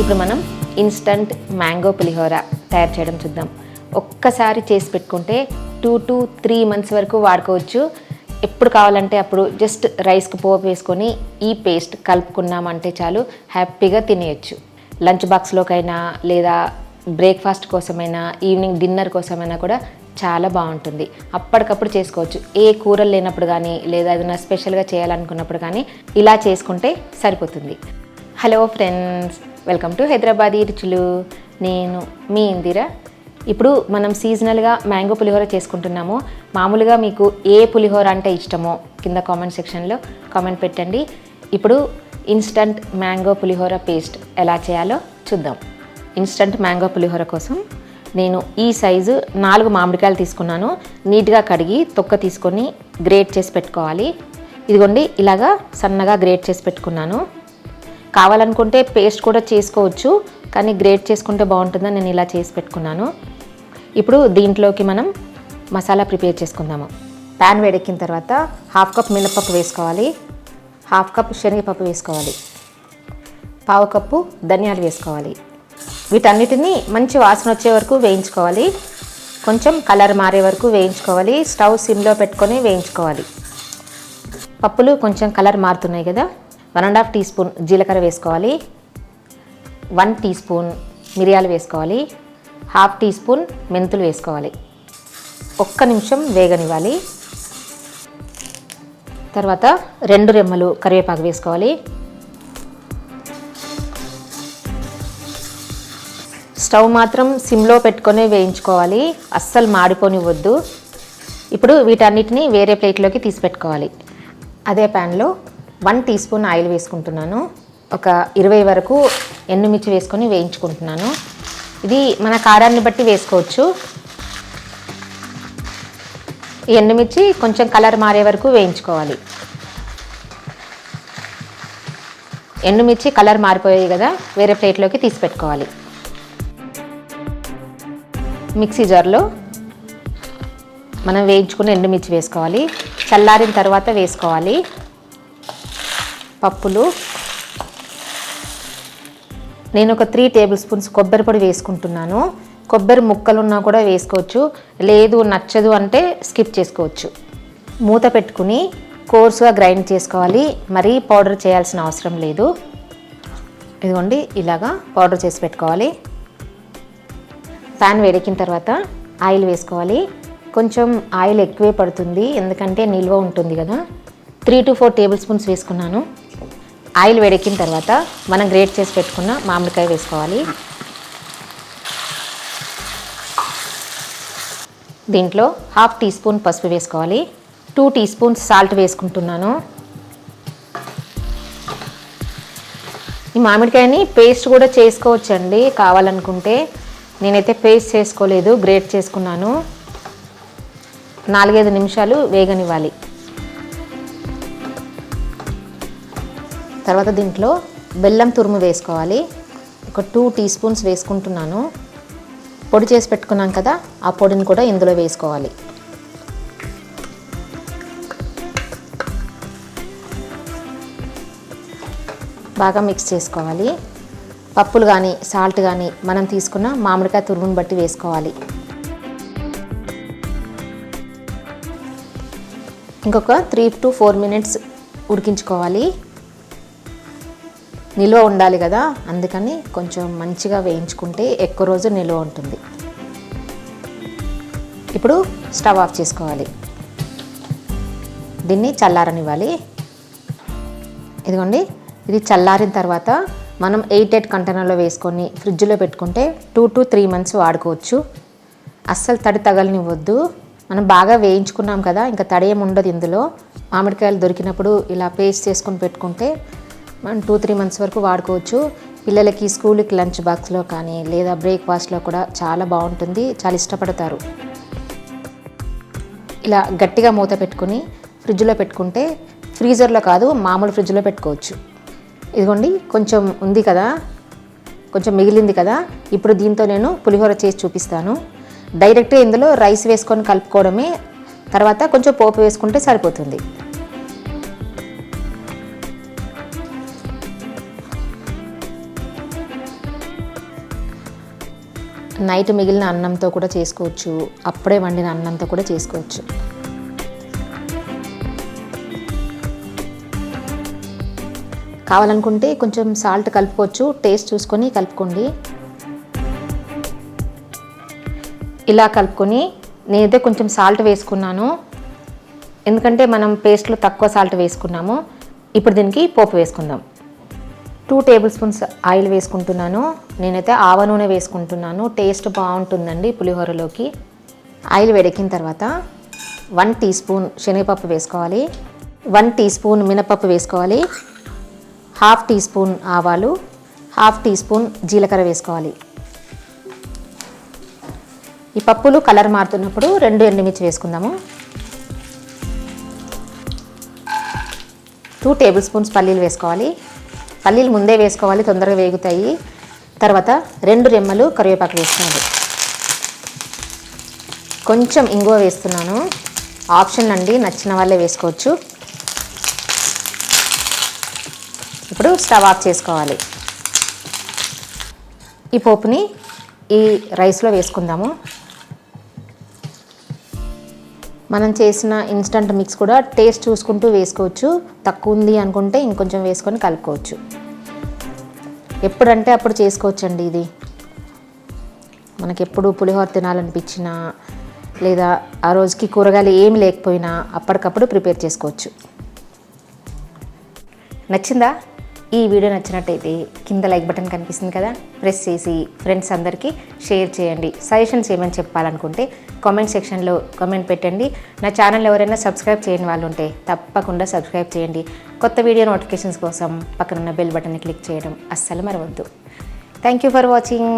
ఇప్పుడు మనం instant mango పులిహోర తయారు చేయడం చూద్దాం. ఒక్కసారి చేసి పెట్టుకుంటే టూ టు త్రీ మంత్స్ వరకు వాడుకోవచ్చు. ఎప్పుడు కావాలంటే అప్పుడు జస్ట్ రైస్కి పోపు వేసుకొని ఈ పేస్ట్ కలుపుకున్నామంటే చాలు హ్యాపీగా తినేయచ్చు. లంచ్ బాక్స్లోకైనా లేదా బ్రేక్ఫాస్ట్ కోసమైనా ఈవినింగ్ డిన్నర్ కోసమైనా కూడా చాలా బాగుంటుంది. అప్పటికప్పుడు చేసుకోవచ్చు. ఏ కూరలు లేనప్పుడు కానీ లేదా ఏదైనా స్పెషల్గా చేయాలనుకున్నప్పుడు కానీ ఇలా చేసుకుంటే సరిపోతుంది. Hello friends welcome to Hyderabad రుచులు నేను మీ ఇందిర. ఇప్పుడు మనం సీజనల్గా మ్యాంగో పులిహోర చేసుకుంటున్నాము. మామూలుగా మీకు ఏ పులిహోర అంటే ఇష్టమో కింద కామెంట్ సెక్షన్లో కామెంట్ పెట్టండి. ఇప్పుడు ఇన్స్టంట్ మ్యాంగో పులిహోర పేస్ట్ ఎలా చేయాలో చూద్దాం. ఇన్స్టంట్ మ్యాంగో పులిహోర కోసం నేను ఈ సైజు నాలుగు మామిడికాయలు తీసుకున్నాను. నీట్గా కడిగి తొక్క తీసుకొని గ్రేట్ చేసి పెట్టుకోవాలి. ఇదిగోండి ఇలాగా సన్నగా గ్రేట్ చేసి పెట్టుకున్నాను. కావాలనుకుంటే పేస్ట్ కూడా చేసుకోవచ్చు కానీ గ్రేట్ చేసుకుంటే బాగుంటుందని నేను ఇలా చేసి పెట్టుకున్నాను. ఇప్పుడు దీంట్లోకి మనం మసాలా ప్రిపేర్ చేసుకుందాము. ప్యాన్ వేడెక్కిన తర్వాత హాఫ్ కప్ మినపప్పు వేసుకోవాలి. హాఫ్ కప్ శనగపప్పు వేసుకోవాలి. పావు కప్పు ధనియాలు వేసుకోవాలి. వీటన్నిటిని మంచి వాసన వచ్చే వరకు వేయించుకోవాలి. కొంచెం కలర్ మారే వరకు వేయించుకోవాలి. స్టవ్ సిమ్లో పెట్టుకొని వేయించుకోవాలి. పప్పులు కొంచెం కలర్ మారుతున్నాయి కదా. One and half teaspoon జీలకర్ర వేసుకోవాలి. వన్ టీ స్పూన్ మిరియాలు వేసుకోవాలి. హాఫ్ టీ స్పూన్ మెంతులు వేసుకోవాలి. ఒక్క నిమిషం వేగనివ్వాలి. తర్వాత రెండు రెమ్మలు కరివేపాకు వేసుకోవాలి. స్టవ్ మాత్రం సిమ్లో పెట్టుకొని వేయించుకోవాలి. అస్సలు మాడిపోనివ్వద్దు. ఇప్పుడు వీటన్నిటిని వేరే ప్లేట్లోకి తీసి పెట్టుకోవాలి అదే ప్యాన్లో వన్ టీ స్పూన్ ఆయిల్ వేసుకుంటున్నాను. ఒక ఇరవై వరకు ఎండుమిర్చి వేసుకొని వేయించుకుంటున్నాను. ఇది మన కారాన్ని బట్టి వేసుకోవచ్చు. ఈ ఎండుమిర్చి కొంచెం కలర్ మారే వరకు వేయించుకోవాలి. ఎండుమిర్చి కలర్ మారిపోయాయి కదా వేరే ప్లేట్లోకి తీసి పెట్టుకోవాలి. మిక్సీ జార్లో మనం వేయించుకున్న ఎండుమిర్చి వేసుకోవాలి. చల్లారిన తర్వాత వేసుకోవాలి. పప్పులు. నేను ఒక త్రీ టేబుల్ స్పూన్స్ కొబ్బరి పొడి వేసుకుంటున్నాను. కొబ్బరి ముక్కలు ఉన్నా కూడా వేసుకోవచ్చు. లేదు నచ్చదు అంటే స్కిప్ చేసుకోవచ్చు. మూత పెట్టుకుని కోర్సుగా గ్రైండ్ చేసుకోవాలి. మరీ పౌడర్ చేయాల్సిన అవసరం లేదు. ఇదిగోండి ఇలాగా పౌడర్ చేసి పెట్టుకోవాలి. ప్యాన్ వేడెక్కిన తర్వాత ఆయిల్ వేసుకోవాలి. కొంచెం ఆయిల్ ఎక్కువే పడుతుంది. ఎందుకంటే నిల్వ ఉంటుంది కదా. Three to four tablespoons వేసుకున్నాను. ఆయిల్ వేడెక్కిన తర్వాత మనం గ్రేట్ చేసి పెట్టుకున్న మామిడికాయ వేసుకోవాలి. దీంట్లో హాఫ్ టీ స్పూన్ పసుపు వేసుకోవాలి. టూ టీ స్పూన్స్ సాల్ట్ వేసుకుంటున్నాను. ఈ మామిడికాయని పేస్ట్ కూడా చేసుకోవచ్చండి. కావాలనుకుంటే నేనైతే పేస్ట్ చేసుకోలేదు గ్రేట్ చేసుకున్నాను. నాలుగైదు నిమిషాలు వేగనివ్వాలి. తర్వాత దీంట్లో బెల్లం తురుము వేసుకోవాలి. ఒక టూ టీ స్పూన్స్ వేసుకుంటున్నాను. పొడి చేసి పెట్టుకున్నాం కదా ఆ పొడిని కూడా ఇందులో వేసుకోవాలి. బాగా మిక్స్ చేసుకోవాలి. పప్పులు కానీ సాల్ట్ కానీ మనం తీసుకున్న మామిడికాయ తురుముని బట్టి వేసుకోవాలి. ఇంకొక త్రీ టు ఫోర్ మినిట్స్ ఉడికించుకోవాలి. నిల్వ ఉండాలి కదా అందుకని కొంచెం మంచిగా వేయించుకుంటే ఎక్కువ రోజు నిల్వ ఉంటుంది. ఇప్పుడు స్టవ్ ఆఫ్ చేసుకోవాలి. దీన్ని చల్లారనివ్వాలి. ఇదిగోండి ఇది చల్లారిన తర్వాత మనం ఎయిట్ ఎయిట్ కంటైనర్లో వేసుకొని ఫ్రిడ్జ్లో పెట్టుకుంటే టూ టు త్రీ మంత్స్ వాడుకోవచ్చు. అస్సలు తడి తగలనివ్వద్దు. మనం బాగా వేయించుకున్నాం కదా ఇంకా తడి ఏమి ఉండదు ఇందులో. మామిడికాయలు దొరికినప్పుడు ఇలా పేస్ట్ చేసుకొని పెట్టుకుంటే మనం టూ త్రీ మంత్స్ వరకు వాడుకోవచ్చు. పిల్లలకి స్కూల్కి లంచ్ బాక్స్లో కానీ లేదా బ్రేక్ఫాస్ట్లో కూడా చాలా బాగుంటుంది. చాలా ఇష్టపడతారు. ఇలా గట్టిగా మూత పెట్టుకుని ఫ్రిడ్జ్లో పెట్టుకుంటే ఫ్రీజర్లో కాదు మామూలు ఫ్రిడ్జ్లో పెట్టుకోవచ్చు. ఇదిగోండి కొంచెం ఉంది కదా కొంచెం మిగిలింది కదా ఇప్పుడు దీంతో నేను పులిహోర చేసి చూపిస్తాను. డైరెక్ట్గా ఇందులో రైస్ వేసుకొని కలుపుకోవడమే తర్వాత కొంచెం పోపు వేసుకుంటే సరిపోతుంది. నైట్ మిగిలిన అన్నంతో కూడా చేసుకోవచ్చు. అప్పుడే వండిన అన్నంతో కూడా చేసుకోవచ్చు. కావాలనుకుంటే కొంచెం సాల్ట్ కలుపుకోవచ్చు. టేస్ట్ చూసుకొని కలుపుకోండి. ఇలా కలుపుకొని నేనైతే కొంచెం సాల్ట్ వేసుకున్నాను. ఎందుకంటే మనం పేస్ట్లో తక్కువ సాల్ట్ వేసుకున్నాము. ఇప్పుడు దీనికి పోపు వేసుకుందాం. టూ టేబుల్ స్పూన్స్ ఆయిల్ వేసుకుంటున్నాను. నేనైతే ఆవ నూనె వేసుకుంటున్నాను. టేస్ట్ బాగుంటుందండి పులిహోరలోకి. ఆయిల్ వేడెక్కిన తర్వాత వన్ టీ స్పూన్ శనగపప్పు వేసుకోవాలి. వన్ టీ స్పూన్ మినపప్పు వేసుకోవాలి. హాఫ్ టీ స్పూన్ ఆవాలు. హాఫ్ టీ స్పూన్ జీలకర్ర వేసుకోవాలి. ఈ పప్పులు కలర్ మారుతున్నప్పుడు రెండు ఎండుమిర్చి వేసుకుందాము. టూ టేబుల్ స్పూన్స్ పల్లీలు వేసుకోవాలి. పల్లీలు ముందే వేసుకోవాలి తొందరగా వేగుతాయి. తర్వాత రెండు రెమ్మలు కరివేపాకు వేస్తున్నాను. కొంచెం ఇంగువ వేస్తున్నాను. ఆప్షన్ అండి నచ్చిన వాళ్ళే వేసుకోవచ్చు. ఇప్పుడు స్టవ్ ఆఫ్ చేసుకోవాలి. ఈ పోపుని ఈ రైస్లో వేసుకుందాము. మనం చేసిన ఇన్స్టంట్ మిక్స్ కూడా టేస్ట్ చూసుకుంటూ వేసుకోవచ్చు. తక్కువ ఉంది అనుకుంటే ఇంకొంచెం వేసుకొని కలుపుకోవచ్చు. ఎప్పుడంటే అప్పుడు చేసుకోవచ్చండి ఇది. మనకి ఎప్పుడు పులిహోర తినాలనిపించినా లేదా ఆ రోజుకి కూరగాయలు ఏమి లేకపోయినా అప్పటికప్పుడు ప్రిపేర్ చేసుకోవచ్చు. నచ్చిందా? ఈ వీడియో నచ్చినట్టయితే కింద లైక్ బటన్ కనిపిస్తుంది కదా ప్రెస్ చేసి ఫ్రెండ్స్ అందరికీ షేర్ చేయండి. సజెషన్స్ ఏమని చెప్పాలనుకుంటే కామెంట్ సెక్షన్లో కామెంట్ పెట్టండి. నా ఛానల్ ఎవరైనా సబ్స్క్రైబ్ చేయని వాళ్ళు ఉంటే తప్పకుండా సబ్స్క్రైబ్ చేయండి. కొత్త వీడియో నోటిఫికేషన్స్ కోసం పక్కనున్న బెల్ బటన్ని క్లిక్ చేయడం అస్సలు మరవద్దు. Thank you for watching